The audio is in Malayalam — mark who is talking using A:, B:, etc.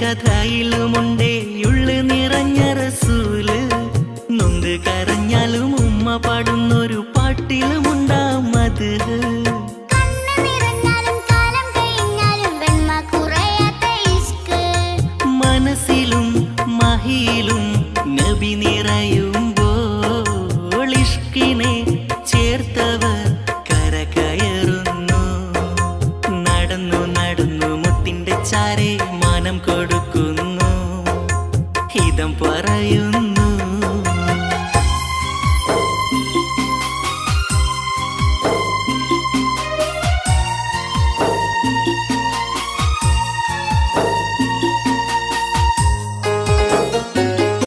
A: കഥയിലുമുണ്ടേ ഉള്ളു നിറഞ്ഞ റസൂൽ. നൊന്ത് കരഞ്ഞാലും ഉമ്മ പാടുന്നൊരു പാട്ടിലുമുണ്ടാം അത് മനസ്സിലും മഹിയിലും നബി നിറയുമ്പോൾ മാനം കൊടുക്കുന്നു? ഹിതം പറയുന്നു.